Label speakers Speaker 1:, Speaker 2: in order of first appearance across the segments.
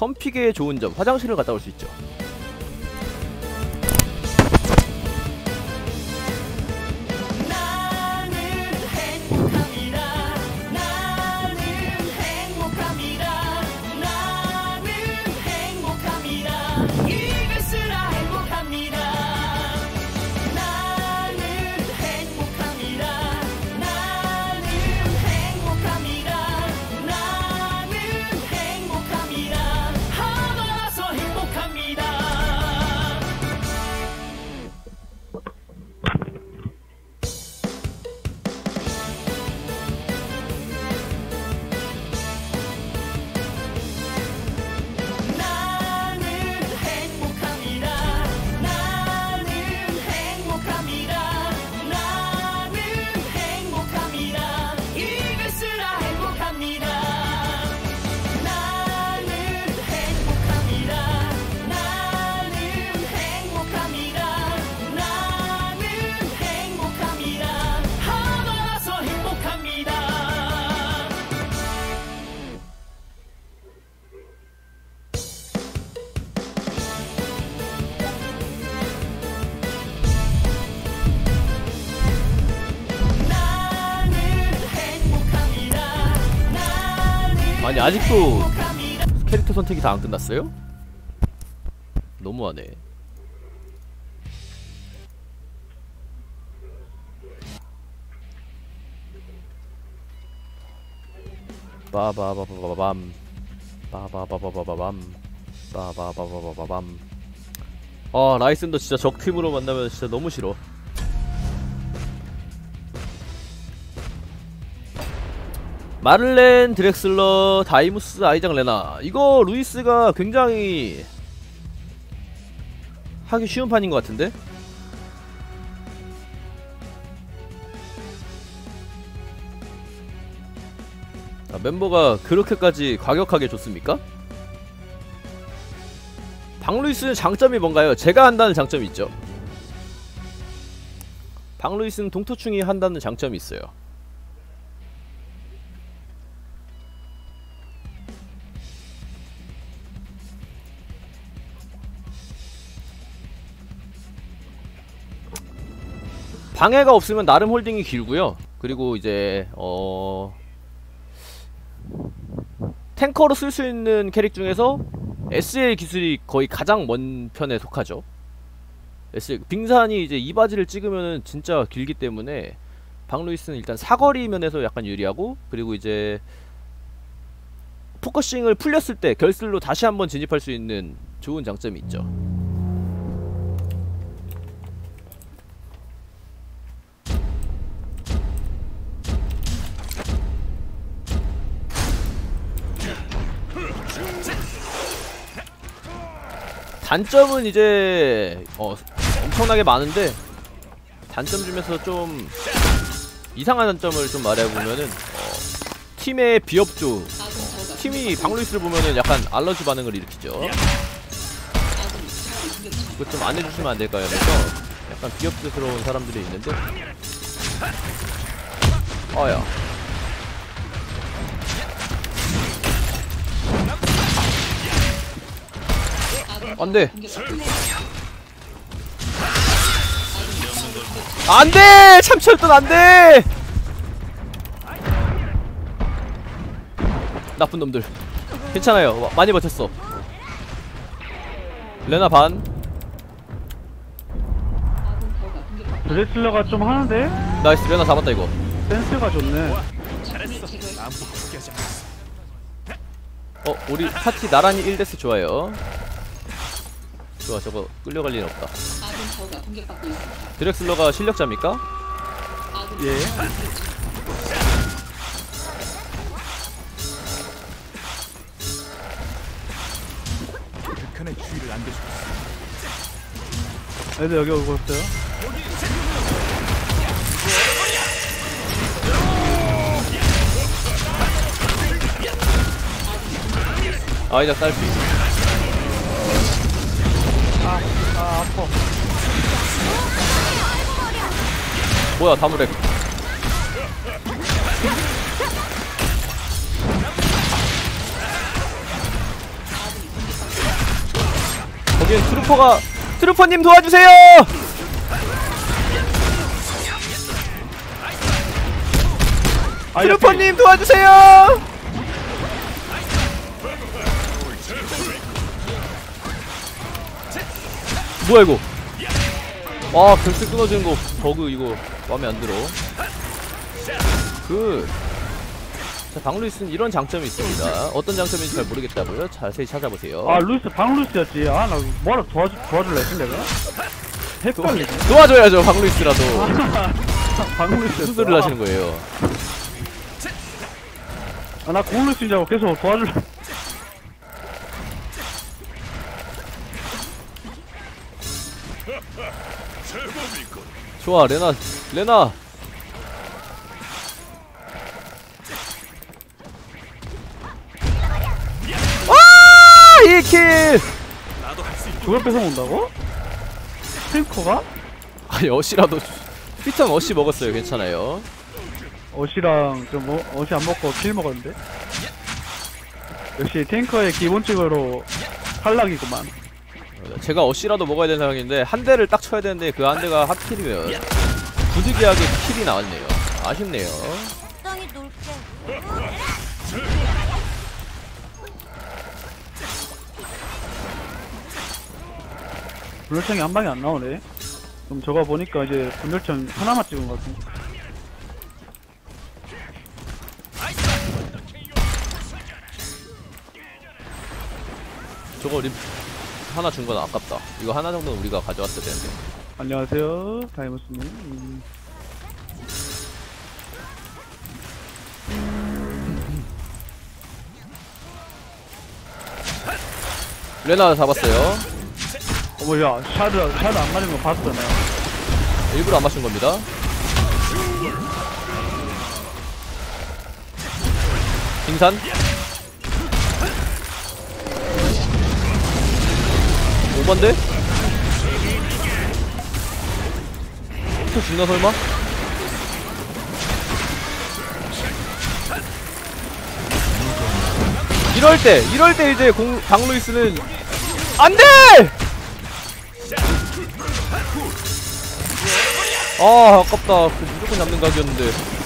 Speaker 1: 선픽에 좋은 점 화장실을 갔다 올 수 있죠 아직도. 캐릭터 선택이 다 안 끝났어요? 너무하네 빠바바바바밤 빠바바바바밤 빠바바바바밤 아 라이슨도 진짜 적팀으로 만나면 진짜 너무 싫어 마를렌, 드렉슬러, 다이무스, 아이장 레나 이거 루이스가 굉장히 하기 쉬운 판인 것 같은데? 아, 멤버가 그렇게까지 과격하게 좋습니까? 박루이스는 장점이 뭔가요? 제가 한다는 장점이 있죠 박루이스는 동토충이 한다는 장점이 있어요 방해가 없으면 나름 홀딩이 길고요. 그리고 이제 어 탱커로 쓸 수 있는 캐릭 중에서 SL 기술이 거의 가장 먼 편에 속하죠. SL 빙산이 이제 이 바지를 찍으면은 진짜 길기 때문에 박루이스는 일단 사거리 면에서 약간 유리하고 그리고 이제 포커싱을 풀렸을 때 결슬로 다시 한번 진입할 수 있는 좋은 장점이 있죠. 단점은 이제 어 엄청나게 많은데 단점 중에서 좀 이상한 단점을 좀 말해보면은 어, 팀의 비협조 어, 팀이 박루이스를 보면은 약간 알러지 반응을 일으키죠. 그거 좀 안 해주시면 안 될까요? 그래서 약간 비협조스러운 사람들이 있는데. 아야 안돼. 안돼! 참철돈 안돼! 나쁜 놈들. 괜찮아요. 와- 많이 버텼어. 레나 반.
Speaker 2: 드레슬러가 좀 하는데?
Speaker 1: 나이스. 레나 잡았다 이거.
Speaker 2: 센스가 좋네.
Speaker 1: 어 우리 파티 나란히 1데스 좋아요 좋아 저거 끌려갈 일은 없다 드렉슬러가 실력자입니까?
Speaker 2: 예.
Speaker 3: 극한의 주의를 안겨주고
Speaker 2: 애들 여기 오고 있어요.
Speaker 1: 아이작 딸피
Speaker 2: 아파.
Speaker 1: 뭐야 다무렉 여기엔 트루퍼가 트루퍼님 도와주세요!
Speaker 2: 아,
Speaker 1: 트루퍼님 도와주세요 뭐야 이거 와 결승 끊어지는 거 버그 이거 마음에 안 들어 그 자, 방루이스는 이런 장점이 있습니다. 어떤 장점인지 잘 모르겠다고요? 자세히 찾아보세요.
Speaker 2: 아 루이스 방 루이스였지. 아 나 뭐라 도와주 도와줄래 했지 내가. 헷갈리네.
Speaker 1: 도와줘야죠, 방루이스라도.
Speaker 2: 방 루이스.
Speaker 1: 무슨 소리를 하시는 거예요?
Speaker 2: 아나 공루이스인 줄 알고 계속 도와줄래.
Speaker 1: 좋아, 레나, 레나. 와! 1킬!
Speaker 2: 저걸 뺏어 온다고? 탱커가?
Speaker 1: 아니, 어시라도, 피턴 어시 먹었어요. 괜찮아요.
Speaker 2: 어시랑 좀 뭐, 어시 안 먹고 킬 먹었는데. 역시 탱커의 기본적으로 탈락이구만.
Speaker 1: 제가 어시라도 먹어야 되는 상황인데, 한 대를 딱 쳐야 되는데, 그 한 대가 하필이면, 부득이하게 킬이 나왔네요. 아쉽네요.
Speaker 2: 분열창이 한 방에 안 나오네. 그럼 저거 보니까 이제 분열창 하나만 찍은 것 같은데.
Speaker 1: 저거 립, 하나 준 건 아깝다. 이거 하나 정도는 우리가 가져왔어야 되는데.
Speaker 2: 안녕하세요, 다이머스님. 음.
Speaker 1: 레나 잡았어요.
Speaker 2: 어머, 야, 샤드, 샤드 안 맞은 거 봤어, 내가.
Speaker 1: 일부러 안 맞춘 겁니다. 빙산. 오번데 또 죽나 설마? 이럴 때, 이럴 때 이제 공, 강루이스는 안 돼! 아 아깝다 그 무조건 잡는 각이었는데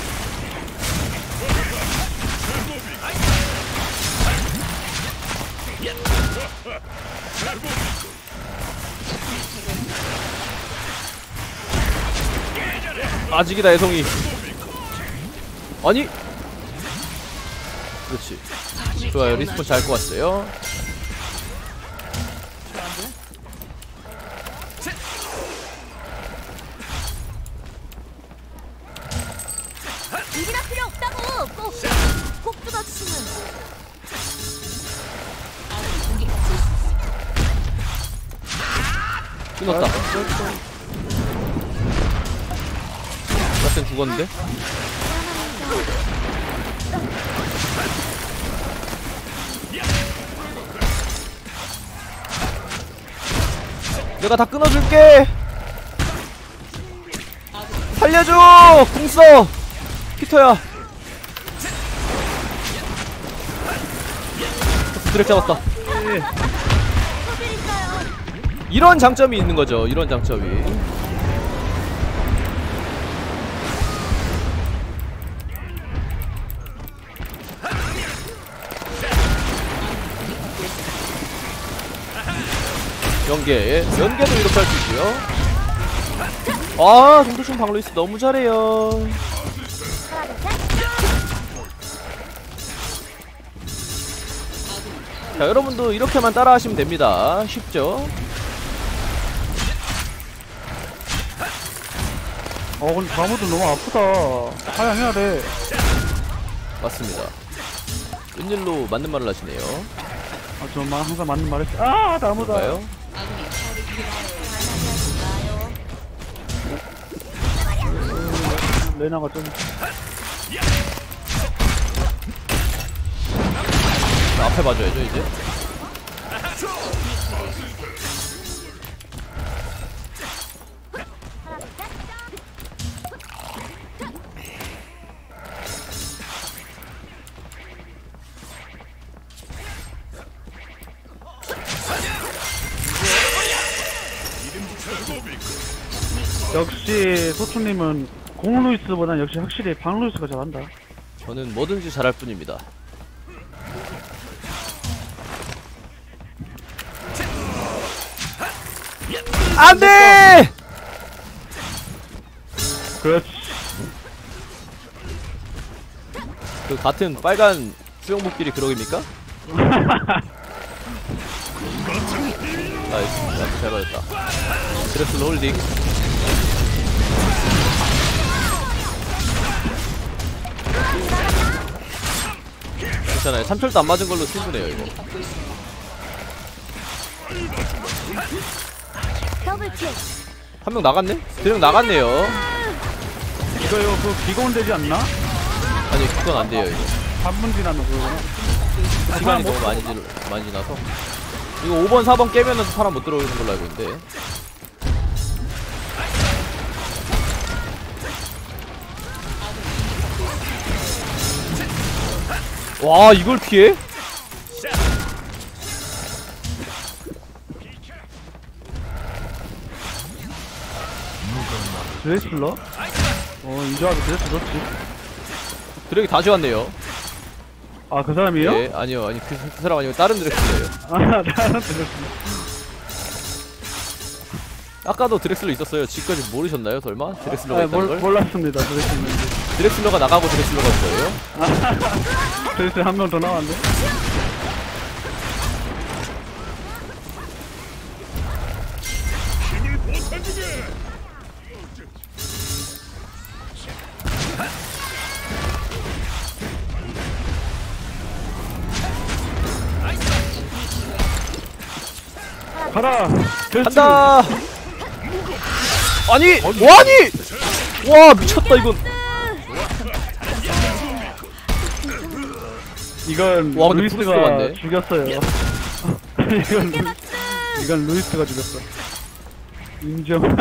Speaker 1: 아직이다 애송이. 아니? 그렇지. 좋아요. 리스폰 잘 꼬았어요.
Speaker 4: 일이나 필요 없다고. 꼭, 꼭 뜯어주시면.
Speaker 1: 끊었다 나땐 죽었는데? 내가 다 끊어줄게. 살려줘 궁써 피터야. 드랙 잡았다.
Speaker 4: 소비니까요.
Speaker 1: 이런 장점이 있는 거죠 이런 장점이 연계 연계도 이렇게 할 수 있고요 아 동도충 방로이스 너무 잘해요 자 여러분도 이렇게만 따라 하시면 됩니다 쉽죠
Speaker 2: 어, 근데 다무도 너무 아프다. 하향해야 돼.
Speaker 1: 맞습니다 웬일로 맞는 말을 하시네요
Speaker 2: 아, 저 마, 항상 맞는 말 했어. 아, 나무다.
Speaker 1: 볼까요?
Speaker 2: 레나가 좀
Speaker 1: 앞에 봐줘야죠 이제.
Speaker 2: 역시 소추님은 공 루이스보단 역시 확실히 방 루이스가 잘한다.
Speaker 1: 저는 뭐든지 잘할 뿐입니다. 안 돼!
Speaker 2: 그렇지.
Speaker 1: 그 같은 빨간 수영복끼리 그러깁니까? 나이스, 나이스, 잘 받았다. 드레스 홀딩. 괜찮아요. 3철도 안 맞은 걸로 충분해요, 이거. 한 명 나갔네? 드령 나갔네요.
Speaker 2: 이거요 그 비건 되지 않나?
Speaker 1: 아니, 그건 안 돼요, 이거.
Speaker 2: 3분 지나면 그거구나.
Speaker 1: 시간이 너무 많이, 지, 많이 지나서. 이거 5번, 4번 깨면은 사람 못 들어오는 걸로 알고 있는데. 와, 이걸 피해?
Speaker 2: 드레슬러? 어 인조하게 드레스 좋지.
Speaker 1: 드랙이 다시 왔네요.
Speaker 2: 아 그 사람이에요?
Speaker 1: 예, 아니요, 아니, 그, 그 사람 아니고 다른 드렉슬러예요.
Speaker 2: 아 나는 드레스.
Speaker 1: 아까도 드렉슬러 있었어요. 지금까지 모르셨나요, 설마? 드렉슬러가
Speaker 2: 아,
Speaker 1: 있다는
Speaker 2: 몰,
Speaker 1: 걸?
Speaker 2: 몰랐습니다 드레스 있는지.
Speaker 1: 드렉슬러가 나가고 드렉슬러가 온 거예요?
Speaker 2: 드레스 한명 더 나왔네. 가라.
Speaker 1: 간다! 아니! 뭐하니! 와, 미쳤다, 이건.
Speaker 2: 이건
Speaker 1: 와, 근데
Speaker 2: 루이스가
Speaker 1: 브루스가 왔네.
Speaker 2: 죽였어요. 이건 루- 이건 루이스가 죽였어. 인정.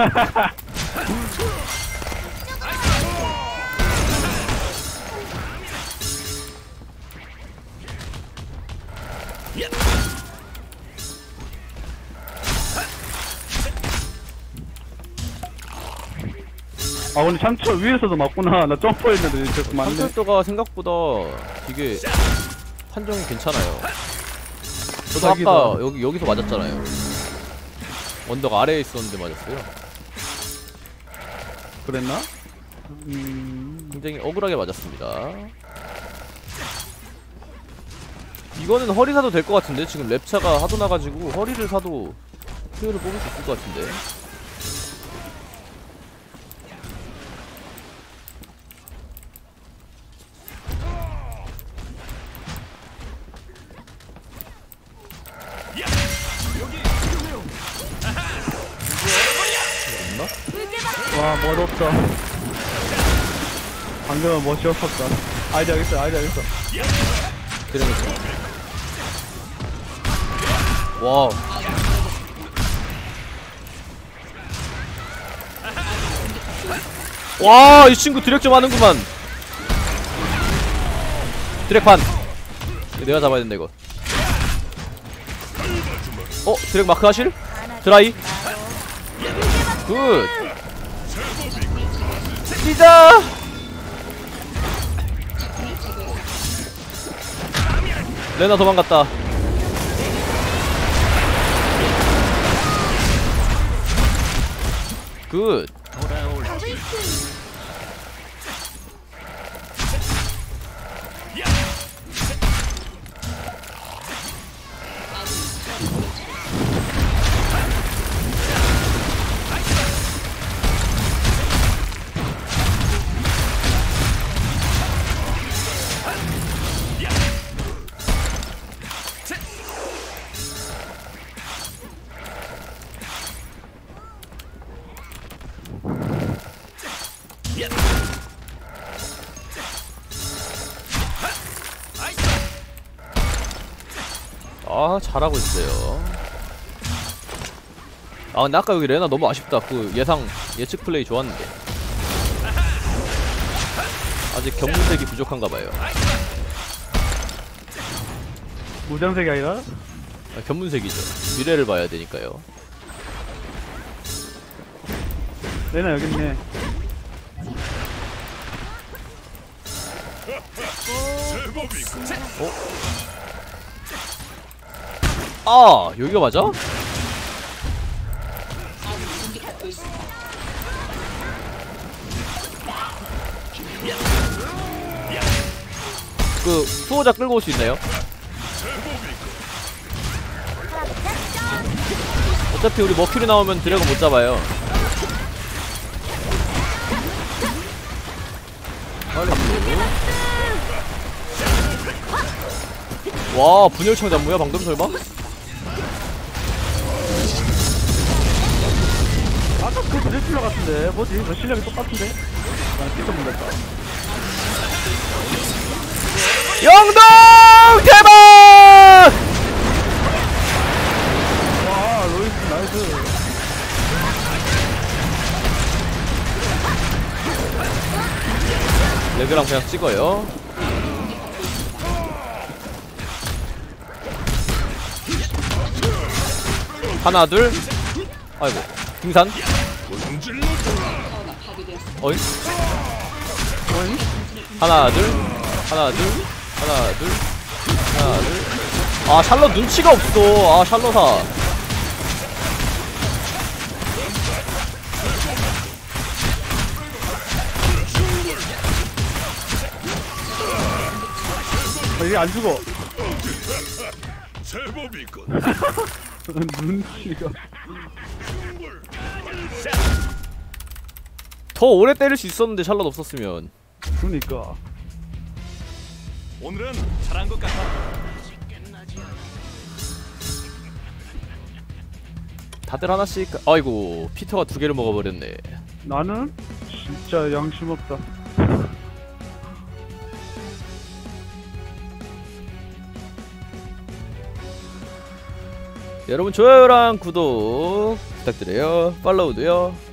Speaker 2: 아 근데 상처 위에서도 맞구나. 나 점프했는데 진짜 맞네.
Speaker 1: 컨설터가 생각보다 되게 판정이 괜찮아요. 저도. 아까 여기, 여기서 맞았잖아요. 언덕 아래에 있었는데 맞았어요.
Speaker 2: 그랬나? 음...
Speaker 1: 굉장히 억울하게 맞았습니다. 이거는 허리 사도 될 것 같은데 지금 랩차가 하도 나가지고 허리를 사도 피해를 뽑을 수 있을 것 같은데
Speaker 2: 방금은 멋이 없었다. 아이디어 있어, 아이디어 있어.
Speaker 1: 드래곤 와우 와, 이 친구 드랙 좀 하는구만. 드랙판. 내가 잡아야 된다, 이거. 어, 드랙 마크 하실? 드라이? 굿. 뛰자! 레나 도망갔다. 굿. 아 잘하고 있어요. 아 근데 아까 여기 레나 너무 아쉽다. 그 예상 예측 플레이 좋았는데. 아직 견문색이 부족한가봐요.
Speaker 2: 무장색이 아니라?
Speaker 1: 아, 견문색이죠. 미래를 봐야 되니까요.
Speaker 2: 레나 여기 있네.
Speaker 1: 아 여기가 맞아? 그 수호자 끌고 올 수 있나요? 어차피 우리 머큐리 나오면 드래곤 못 잡아요. 와 분열창 잡무야 방금 설마?
Speaker 2: 아까 그 드레슬러 같은데 뭐지? 뭐 실력이 똑같은데? 난 진짜 몰랐다.
Speaker 1: 영동 대박!
Speaker 2: 와 로이스 나이스.
Speaker 1: 레그랑 그냥 찍어요. 하나 둘. 아이고 등산. 어이? 하나 둘. 하나 둘. 하나 둘. 하나 둘. 아 샬럿 눈치가 없어. 아 샬럿아.
Speaker 2: 아, 이게 안 죽어.
Speaker 3: 제법이군.
Speaker 2: 눈치가.
Speaker 1: 더 오래 때릴 수 있었는데 샬럿 없었으면.
Speaker 2: 그러니까.
Speaker 3: 오늘은 잘한 것 같아.
Speaker 1: 다들 하나씩. 아이고 피터가 두 개를 먹어버렸네.
Speaker 2: 나는 진짜 양심 없다.
Speaker 1: 여러분 좋아요랑 구독 부탁드려요. 팔로우도요.